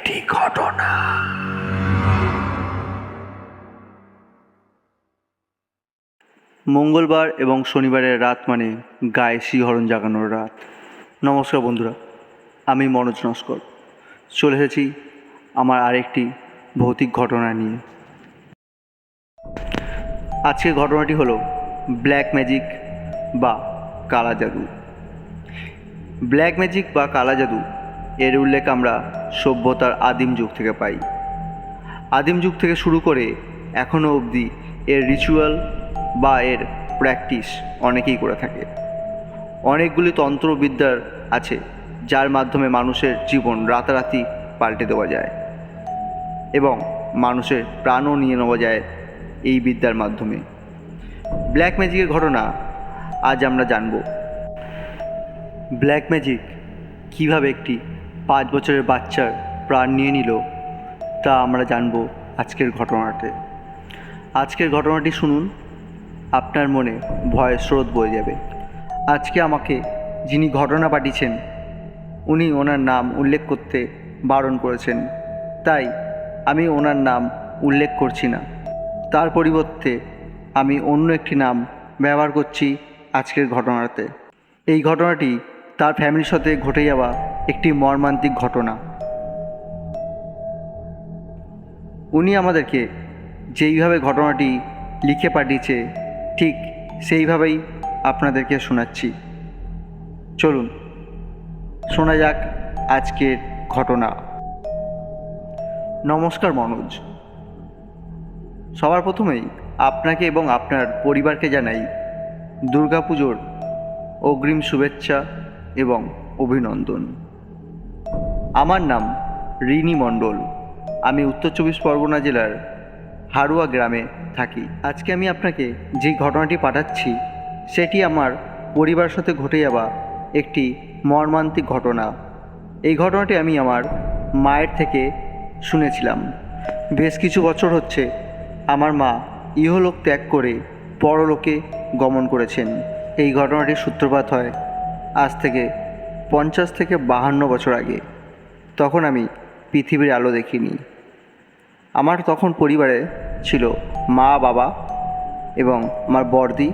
একটি ঘটনা। মঙ্গলবার এবং শনিবারের রাত মানে গায়ে শিহরণ জাগানোর রাত। নমস্কার বন্ধুরা, আমি মনোজ নস্কর। চলে এসেছি আমার আরেকটি ভৌতিক ঘটনা নিয়ে। আজকের ঘটনাটি হলো ব্ল্যাক ম্যাজিক বা কালা জাদু। ব্ল্যাক ম্যাজিক বা কালা জাদু এর উল্লেখ আমরা সভ্যতার আদিম যুগ থেকে পাই। আদিম যুগ থেকে শুরু করে এখনও অবধি এর রিচুয়াল বা এর প্র্যাকটিস অনেকেই করে থাকে। অনেকগুলি তন্ত্রবিদ্যার আছে, যার মাধ্যমে মানুষের জীবন রাতারাতি পাল্টে দেওয়া যায় এবং মানুষের প্রাণও নিয়ে নেওয়া যায় এই বিদ্যার মাধ্যমে। ব্ল্যাক ম্যাজিকের ঘটনা আজ আমরা জানব। ব্ল্যাক ম্যাজিক কীভাবে একটি পাঁচ বছরের বাচ্চার প্রাণ নিয়ে নিল। তা আমরা জানব আজকের ঘটনাতে। আজকের ঘটনাটি শুনুন, আপনার মনে ভয়ের স্রোত বয়ে যাবে। আজকে আমাকে যিনি ঘটনা পাঠিয়েছেন, উনি ওনার নাম উল্লেখ করতে বারণ করেছেন। তাই আমি ওনার নাম উল্লেখ করছি না। তার পরিবর্তে আমি অন্য একটি নাম ব্যবহার করছি আজকের ঘটনাতে। এই ঘটনাটি তার ফ্যামিলির সাথে ঘটে যাওয়া একটি মর্মান্তিক ঘটনা। উনি আমাদেরকে যেইভাবে ঘটনাটি লিখে পাঠিয়েছে, ঠিক সেইভাবেই আপনাদেরকে শোনাচ্ছি। চলুন, শোনা যাক আজকের ঘটনা। নমস্কার মনোজ। সবার প্রথমেই আপনাকে এবং আপনার পরিবারকে জানাই দুর্গাপুজোর অগ্রিম শুভেচ্ছা এবং অভিনন্দন। আমার নাম রিনি মণ্ডল। আমি উত্তর চব্বিশ পরগনা জেলার হারুয়া গ্রামে থাকি। আজকে আমি আপনাকে যে ঘটনাটি পাঠাচ্ছি, সেটি আমার পরিবারের সাথে ঘটে যাওয়া একটি মর্মান্তিক ঘটনা। এই ঘটনাটি আমি আমার মায়ের থেকে শুনেছিলাম। বেশ কিছু বছর হচ্ছে আমার মা ইহলোক ত্যাগ করে পরলোকে গমন করেছেন। এই ঘটনাটির সূত্রপাত হয় আজ থেকে পঞ্চাশ থেকে বাহান্ন বছর আগে। তখন আমি পৃথিবীর আলো দেখিনি। আমার তখন পরিবারে ছিল মা, বাবা এবং আমার বর্দি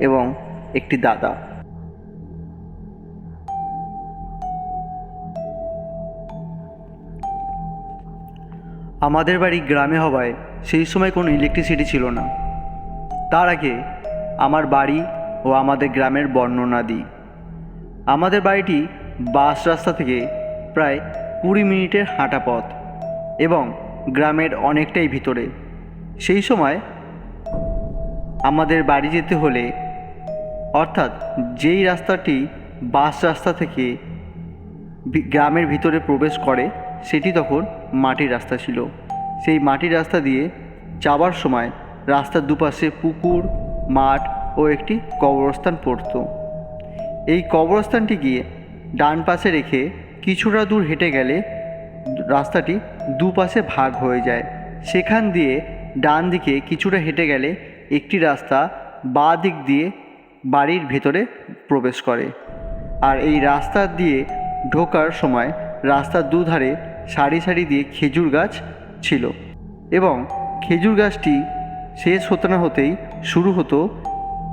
এবং একটি দাদা। আমাদের বাড়ি গ্রামে হওয়ায় সেই সময় কোনো ইলেকট্রিসিটি ছিল না। তার আগে আমার বাড়ি ও আমাদের গ্রামের বর্ণনা দিই আমাদের বাড়িটি বাস রাস্তা থেকে প্রায় কুড়ি মিনিটের হাঁটা পথ এবং গ্রামের অনেকটাই ভিতরে। সেই সময় আমাদের বাড়ি যেতে হলে অর্থাৎ যেই রাস্তাটি বাস রাস্তা থেকে গ্রামের ভিতরে প্রবেশ করে সেটি তখন মাটির রাস্তা ছিল। সেই মাটির রাস্তা দিয়ে যাওয়ার সময় রাস্তার দুপাশে পুকুর, মাঠ ও একটি কবরস্থান পড়তো। এই কবরস্থানটি গিয়ে ডান পাশে রেখে কিছুটা দূর হেঁটে গেলে রাস্তাটি দুপাশে ভাগ হয়ে যায়। সেখান দিয়ে ডান দিকে কিছুটা হেঁটে গেলে একটি রাস্তা বাঁ দিক দিয়ে বাড়ির ভেতরে প্রবেশ করে। আর এই রাস্তা দিয়ে ঢোকার সময় রাস্তার দুধারে সারি সারি দিয়ে খেজুর গাছ ছিল এবং খেজুর গাছটি শেষ হতে না হতেই শুরু হতো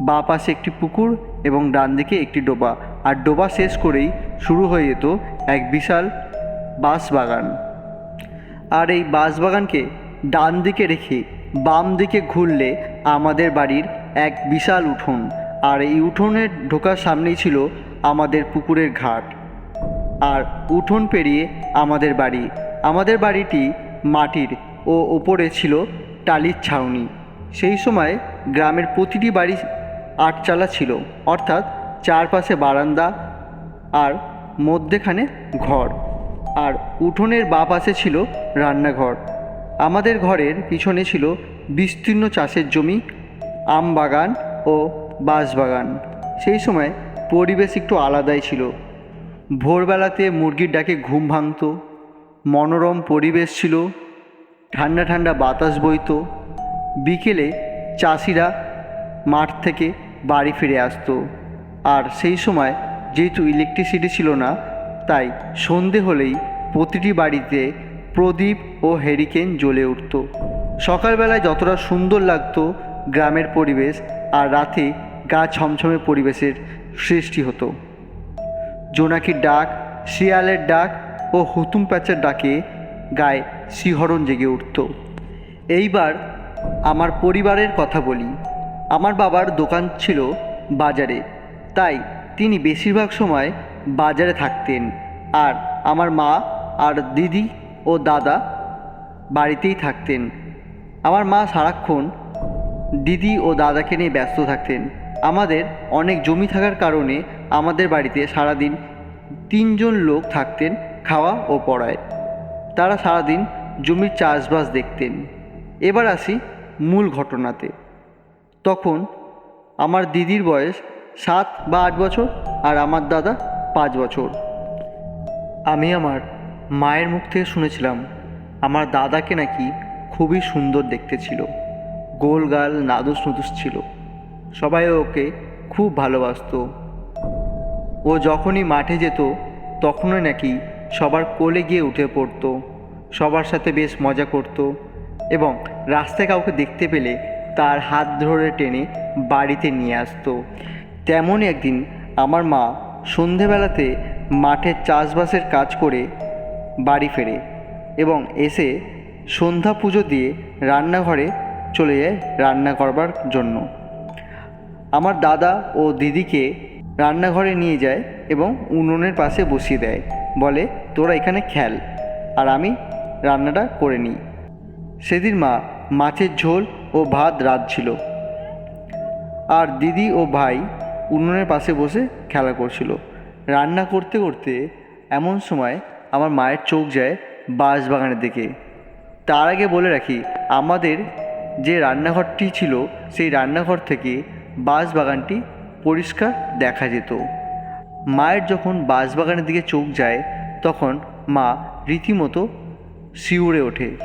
বাঁ পাশে একটি পুকুর এবং ডান দিকে একটি ডোবা। আর ডোবা শেষ করেই শুরু হয়ে যেত এক বিশাল বাঁশ বাগান আর এই বাঁশবাগানকে ডান দিকে রেখে বাম দিকে ঘুরলে আমাদের বাড়ির এক বিশাল উঠোন। আর এই উঠোনের ঢোকার সামনেই ছিল আমাদের পুকুরের ঘাট। আর উঠোন পেরিয়ে আমাদের বাড়ি। আমাদের বাড়িটি মাটির ও ওপরে ছিল টালির ছাউনি। সেই সময় গ্রামের প্রতিটি বাড়ি আটচালা ছিল। অর্থাৎ চারপাশে বারান্দা আর মধ্যেখানে ঘর, আর উঠোনের বাঁ পাশে ছিল রান্নাঘর। আমাদের ঘরের পিছনে ছিল বিস্তীর্ণ চাষের জমি, আম বাগান ও বাঁশ বাগান। সেই সময় পরিবেশ একটু আলাদাই ছিল। ভোরবেলাতে মুরগির ডাকে ঘুম ভাঙতো, মনোরম পরিবেশ ছিল, ঠান্ডা ঠান্ডা বাতাস বইতো। বিকেলে চাষিরা মাঠ থেকে বাড়ি ফিরে আসতো, আর সেই সময় যেহেতু ইলেকট্রিসিটি ছিল না, তাই সন্ধে হলেই প্রতিটি বাড়িতে প্রদীপ ও হেরিকেন জ্বলে উঠত। সকালবেলায় যতটা সুন্দর লাগতো গ্রামের পরিবেশ আর রাতে গা ছমছমে পরিবেশের সৃষ্টি হতো। জোনাকির ডাক, শিয়ালের ডাক ও হুতুম প্যাঁচার ডাকে গায়ে শিহরণ জেগে উঠত। এইবার আমার পরিবারের কথা বলি। আমার বাবার দোকান ছিল বাজারে, তাই তিনি বেশিরভাগ সময় বাজারে থাকতেন। আর আমার মা আর দিদি ও দাদা বাড়িতেই থাকতেন। আমার মা সারাক্ষণ দিদি ও দাদাকে নিয়ে ব্যস্ত থাকতেন। আমাদের অনেক জমি থাকার কারণে আমাদের বাড়িতে সারাদিন তিনজন লোক থাকতেন খাওয়া ও পড়ায়। তারা সারাদিন জমির চাষবাস দেখতেন। এবার আসি মূল ঘটনাতে। তখন আমার দিদির বয়স সাত বা আট বছর আর আমার দাদা পাঁচ বছর। আমি আমার মায়ের মুখ থেকে শুনেছিলাম, আমার দাদাকে নাকি খুবই সুন্দর দেখতে ছিল। গোল গাল, নাদুস নুদুস ছিল। সবাই ওকে খুব ভালোবাসতো। ও যখনই মাঠে যেত, তখনই নাকি সবার কোলে গিয়ে উঠে পড়তো। সবার সাথে বেশ মজা করত এবং রাস্তায় কাউকে দেখতে পেলে তার হাত ধরে টেনে বাড়িতে নিয়ে আসতো। তেমনই একদিন আমার মা সন্ধেবেলাতে মাঠের চাষবাসের কাজ করে বাড়ি ফেরে এবং এসে সন্ধ্যা পুজো দিয়ে রান্নাঘরে চলে যায় রান্না করবার জন্য। আমার দাদা ও দিদিকে রান্নাঘরে নিয়ে যায় এবং উনুনের পাশে বসিয়ে দেয়, বলে, তোরা এখানে খেল, আর আমি রান্নাটা করে নিই। সেদিন মা, মাছের ঝোল ও ভাত রাঁধছিল। আর দিদি ও ভাই উনুনের পাশে বসে খেলা করছিল। রান্না করতে করতে এমন সময় আমার মায়ের চোখ যায় বাঁশ বাগানের দিকে। তার আগে বলে রাখি, আমাদের যে রান্নাঘরটি ছিল, সেই রান্নাঘর থেকে বাঁশ বাগানটি পরিষ্কার দেখা যেত। মায়ের যখন বাঁশ বাগানের দিকে চোখ যায়, তখন মা রীতিমতো শিউরে ওঠে।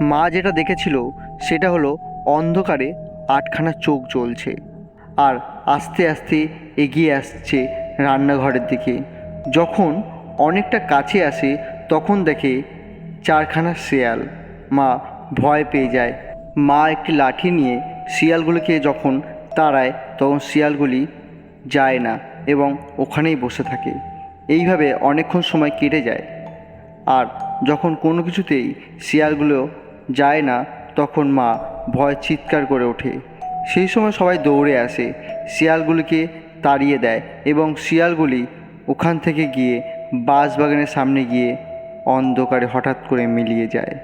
মা যেটা দেখেছিল, সেটা হলো অন্ধকারে আটখানা চোখ জ্বলছে। আর আস্তে আস্তে এগিয়ে আসছে রান্নাঘরের দিকে। যখন অনেকটা কাছে আসে, তখন দেখে চারখানা শেয়াল। মা ভয় পেয়ে যায়। মা একটি লাঠি নিয়ে শিয়ালগুলিকে যখন তাড়ায়, তখন শিয়ালগুলি যায় না এবং ওখানেই বসে থাকে। এইভাবে অনেকক্ষণ সময় কেটে যায়। আর যখন কোনো কিছুতেই শিয়ালগুলো যায় না, তখন মা ভয় চিৎকার করে ওঠে। সেই সময় সবাই দৌড়ে আসে, শিয়ালগুলিকে তাড়িয়ে দেয় এবং শিয়ালগুলি ওখান থেকে গিয়ে বাঁশবাগানের সামনে গিয়ে অন্ধকারে হঠাৎ করে মিলিয়ে যায়।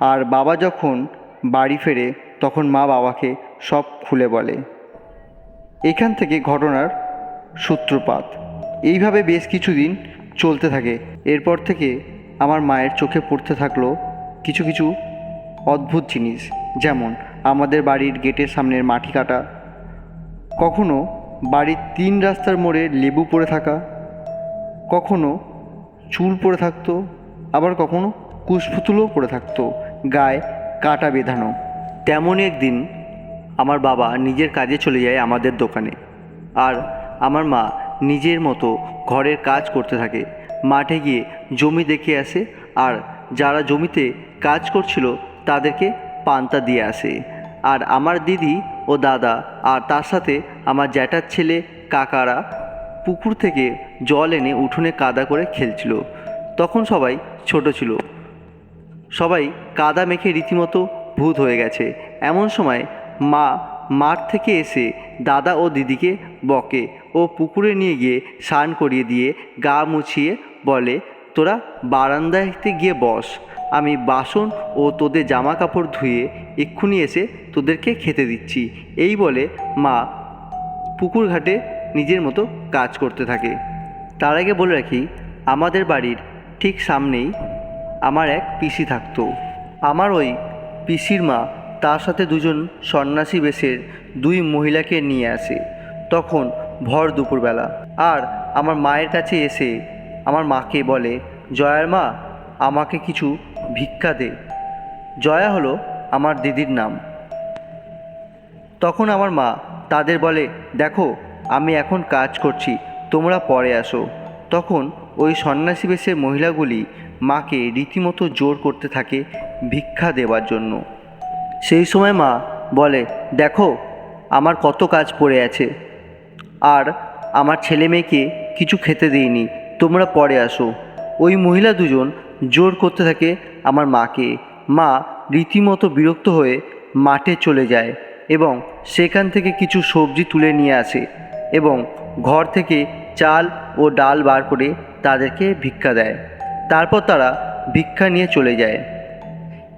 আর বাবা যখন বাড়ি ফেরে, তখন মা বাবাকে সব খুলে বলে। এখান থেকে ঘটনার সূত্রপাত। এইভাবে বেশ কিছুদিন চলতে থাকে। এরপর থেকে আমার মায়ের চোখে পড়তে থাকল কিছু কিছু অদ্ভুত জিনিস, যেমন আমাদের বাড়ির গেটের সামনের মাটি কাটা। কখনো বাড়ির তিন রাস্তার মোড়ে লেবু পড়ে থাকা। কখনো চুল পড়ে থাকতো। আবার কখনো কুশপুতুলও পড়ে থাকতো। গায়ে কাটা বেঁধানো। তেমন একদিন আমার বাবা নিজের কাজে চলে যায় আমাদের দোকানে। আর আমার মা নিজের মতো ঘরের কাজ করতে থাকে। মাঠে গিয়ে জমি দেখে আসে আর যারা জমিতে কাজ করছিল তাদেরকে পান্তা দিয়ে আসে। আর আমার দিদি ও দাদা আর তার সাথে আমার জ্যাঠার ছেলে, কাকারা পুকুর থেকে জল এনে উঠোনে কাদা করে খেলছিল। তখন সবাই ছোট ছিল। সবাই কাদা মেখে রীতিমতো ভূত হয়ে গেছে। এমন সময় মা মাঠ থেকে এসে দাদা ও দিদিকে বকে ও পুকুরে নিয়ে গিয়ে স্নান করিয়ে দিয়ে গা মুছিয়ে বলে, তোরা বারান্দাতে গিয়ে বস। আমি বাসন ও তোদের জামা কাপড় ধুয়ে এক্ষুনি এসে তোদেরকে খেতে দিচ্ছি। এই বলে মা পুকুর ঘাটে নিজের মতো কাজ করতে থাকে। তার আগে বলে রাখি, আমাদের বাড়ির ঠিক সামনেই আমার এক পিসি থাকতো। আমার ওই পিসির মা তার সাথে দুজন সন্ন্যাসী বেশের দুই মহিলাকে নিয়ে আসে। তখন ভর দুপুরবেলা। আর আমার মায়ের কাছে এসে আমার মাকে বলে, জয়ার মা, আমাকে কিছু ভিক্ষা দে। জয়া হলো আমার দিদির নাম। তখন আমার মা তাদের বলে, দেখো, আমি এখন কাজ করছি, তোমরা পরে আসো। তখন ওই সন্ন্যাসী বেশের মহিলাগুলি মাকে রীতিমতো জোর করতে থাকে ভিক্ষা দেওয়ার জন্য। সেই সময় মা বলে, দেখো, আমার কত কাজ পড়ে আছে। আর আমার ছেলে মেয়েকে কিছু খেতে দিইনি, তোমরা পরে আসো। ওই মহিলা দুজন জোর করতে থাকে আমার মাকে। মা রীতিমতো বিরক্ত হয়ে মাঠে চলে যায় এবং সেখান থেকে কিছু সবজি তুলে নিয়ে আসে এবং ঘর থেকে চাল ও ডাল বার করে তাদেরকে ভিক্ষা দেয়। তারপর তারা ভিক্ষা নিয়ে চলে যায়।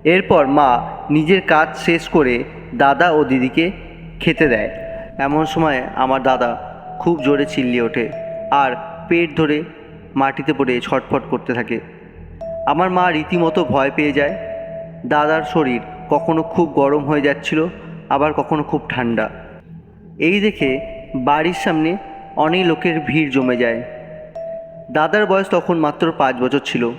এরপর মা নিজের কাজ শেষ করে দাদা ও দিদিকে খেতে দেয়। এমন সময় আমার দাদা খুব জোরে চিল্লিয়ে ওঠে আর পেট ধরে মাটিতে পড়ে ছটফট করতে থাকে। আমার মা রীতিমতো ভয় পেয়ে যায়। দাদার শরীর কখনো খুব গরম হয়ে যাচ্ছিল, আবার কখনো খুব ঠান্ডা। এই দেখে বাড়ির সামনে অনেক লোকের ভিড় জমে যায়। দাদার বয়স তখন মাত্র পাঁচ বছর ছিল।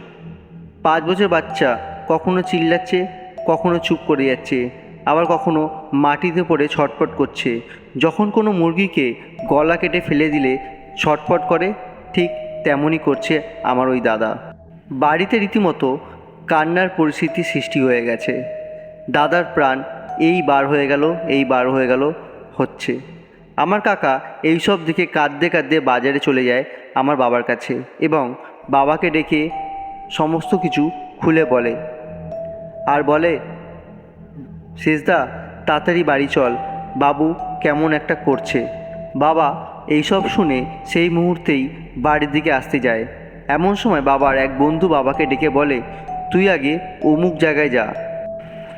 পাঁচ বছর বাচ্চা কখনো চিল্লাচ্ছে, কখনো চুপ করে যাচ্ছে, আবার কখনো মাটিতে পড়ে ছটফট করছে। যখন কোনো মুরগিকে গলা কেটে ফেলে দিলে ছটফট করে, ঠিক তেমনই করছে আমার ওই দাদা। বাড়িতে রীতিমতো কান্নার পরিস্থিতি সৃষ্টি হয়ে গেছে। দাদার প্রাণ এই বার হয়ে গেল, এই বার হয়ে গেল, হচ্ছে। আমার কাকা এইসব দিকে কাঁদতে কাঁদতে বাজারে চলে যায় আমার বাবার কাছে এবং বাবাকে ডেকে সমস্ত কিছু খুলে বলে। আর বলে, শেষদা, তাড়াতাড়ি বাড়ি চল। বাবু কেমন একটা করছে। বাবা এইসব শুনে সেই মুহূর্তেই বাড়ির দিকে আসতে যায়। এমন সময় বাবার এক বন্ধু বাবাকে ডেকে বলে, তুই আগে অমুক জায়গায় যা।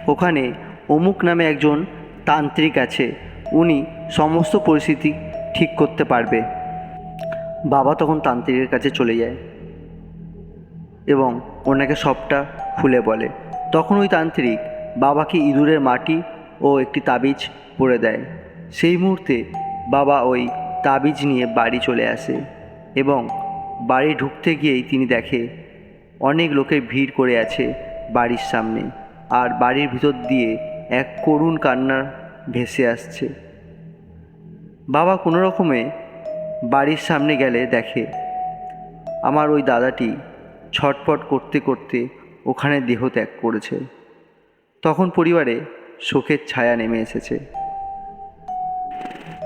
ওখানে অমুক নামে একজন তান্ত্রিক আছে, উনি সমস্ত পরিস্থিতি ঠিক করতে পারবে। বাবা তখন তান্ত্রিকের কাছে চলে যায় এবং ওনাকে সবটা খুলে বলে। তখন ওই তান্ত্রিক বাবাকে ইঁদুরের মাটি ও একটি তাবিজ পরে দেয়। সেই মুহূর্তে বাবা ওই তাবিজ নিয়ে বাড়ি চলে আসে এবং বাড়ি ঢুকতে গিয়েই তিনি দেখে, অনেক লোকের ভিড় করে আছে বাড়ির সামনে আর বাড়ির ভিতর দিয়ে এক করুণ কান্নার ভেসে আসছে। বাবা কোনো রকমে বাড়ির সামনে গেলে দেখে, আমার ওই দাদাটি ছটপট করতে করতে ওখানে দেহ ত্যাগ করেছে। তখন পরিবারে শোকের ছায়া নেমে এসেছে।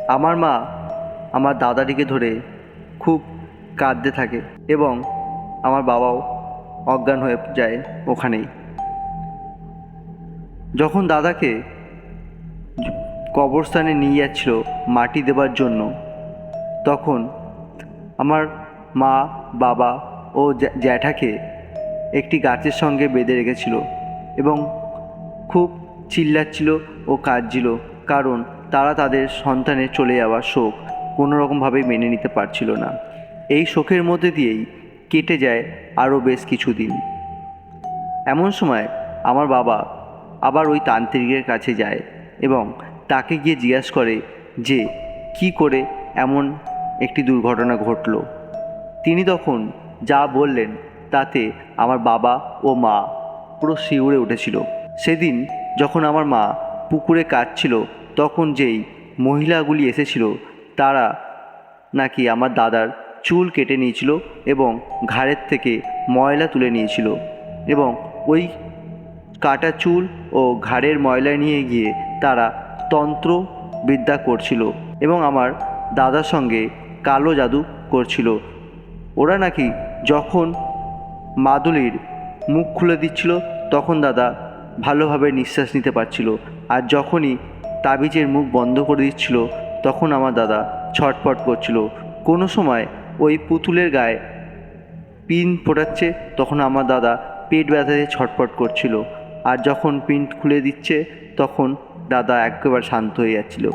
আমার মা আমার দাদাটিকে ধরে খুব কাঁদতে থাকে এবং আমার বাবাও অজ্ঞান হয়ে যায় ওখানেই। যখন দাদাকে কবরস্থানে নিয়ে যাচ্ছিল মাটি দেবার জন্য, তখন আমার মা, বাবা ও জ্যাঠাকে একটি গাছের সঙ্গে বেঁধে রেখেছিল এবং খুব চিল্লাচ্ছিল ও কাঁদছিল কারণ তারা তাদের সন্তানের চলে যাওয়ার শোক কোনো রকমভাবে মেনে নিতে পারছিল না। এই শোকের মধ্যে দিয়েই কেটে যায় আরও বেশ কিছুদিন। এমন সময় আমার বাবা আবার ওই তান্ত্রিকের কাছে যায় এবং তাকে গিয়ে জিজ্ঞাসা করে যে, কি করে এমন একটি দুর্ঘটনা ঘটলো? তিনি তখন যা বললেন তাতে আমার বাবা ও মা পুরো শিউরে উঠেছিল। সেদিন যখন আমার মা পুকুরে কাটছিল তখন যেই মহিলাগুলি এসেছিল, তারা নাকি আমার দাদার চুল কেটে নিয়েছিল এবং ঘাড়ের থেকে ময়লা তুলে নিয়েছিল এবং ওই কাটা চুল ও ঘাড়ের ময়লা নিয়ে গিয়ে তারা তন্ত্র বিদ্যা করছিল এবং আমার দাদার সঙ্গে কালো জাদু করছিল। ওরা নাকি যখন মাদুলির মুখ খুলে দিচ্ছিল, তখন দাদা ভালোভাবে নিঃশ্বাস নিতে পারছিল আর যখনই তাবিজের মুখ বন্ধ করে দিচ্ছিল, তখন আমার দাদা ছটপট করছিল। কোনো সময় ওই পুতুলের গায়ে পিন ফোটাচ্ছে, তখন আমার দাদা পেট ব্যথাতে ছটপট করছিল। আর যখন পিন খুলে দিচ্ছে, তখন দাদা একেবারে শান্ত হয়ে যাচ্ছিল।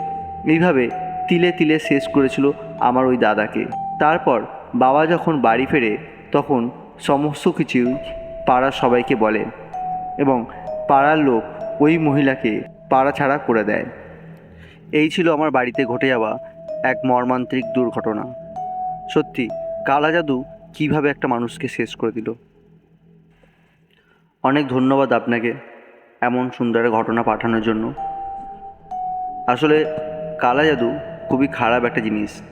এইভাবে তিলে তিলে শেষ করেছিল আমার ওই দাদাকে। তারপর বাবা যখন বাড়ি ফেরে, তখন সমস্ত কিছুই পাড়ার সবাইকে বলে এবং পাড়ার লোক ওই মহিলাকে পাড়া ছাড়া করে দেয়। এই ছিল আমার বাড়িতে ঘটে যাওয়া এক মর্মান্তিক দুর্ঘটনা। সত্যি, কালা জাদু কীভাবে একটা মানুষকে শেষ করে দিল? অনেক ধন্যবাদ আপনাকে এমন সুন্দর ঘটনা পাঠানোর জন্য। আসলে কালা জাদু খুবই খারাপ একটা জিনিস।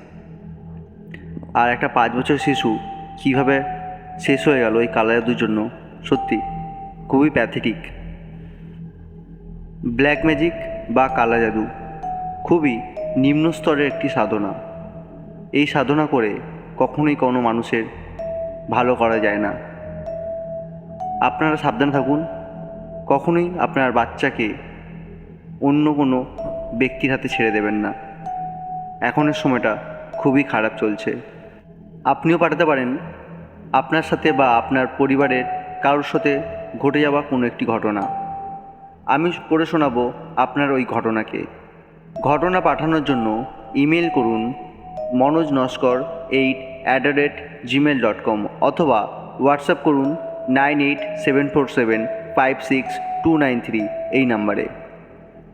আর একটা পাঁচ বছর শিশু কীভাবে শেষ হয়ে গেল এই কালা জাদুর জন্য, সত্যি খুবই প্যাথেটিক ব্ল্যাক ম্যাজিক বা কালা জাদু খুবই নিম্ন স্তরের একটি সাধনা। এই সাধনা করে কখনোই কোনো মানুষের ভালো করা যায় না। আপনারা সাবধান থাকুন। কখনোই আপনার বাচ্চাকে অন্য কোনো ব্যক্তির হাতে ছেড়ে দেবেন না। এখনের সময়টা খুবই খারাপ চলছে। আপনিও পাঠাতে পারেন। আপনার সাথে বা আপনার পরিবারের কারোর সাথে ঘটে যাওয়া কোনো একটি ঘটনা। আমি পড়ে শোনাবো আপনার ওই ঘটনাকে। ঘটনা পাঠানোর জন্য ইমেল করুন Manoj Naskar eight at the rate gmail dot com অথবা হোয়াটসঅ্যাপ করুন nine eight seven four seven five six two nine three এই নাম্বারে।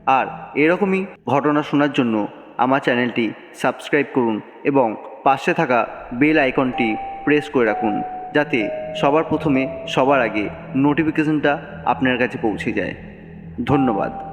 আর এরকমই ঘটনা শোনার জন্য আমার চ্যানেলটি সাবস্ক্রাইব করুন এবং পাশে থাকা বেল আইকনটি প্রেস করে রাখুন যাতে সবার প্রথমে সবার আগে নোটিফিকেশনটা আপনার কাছে পৌঁছে যায়। ধন্যবাদ।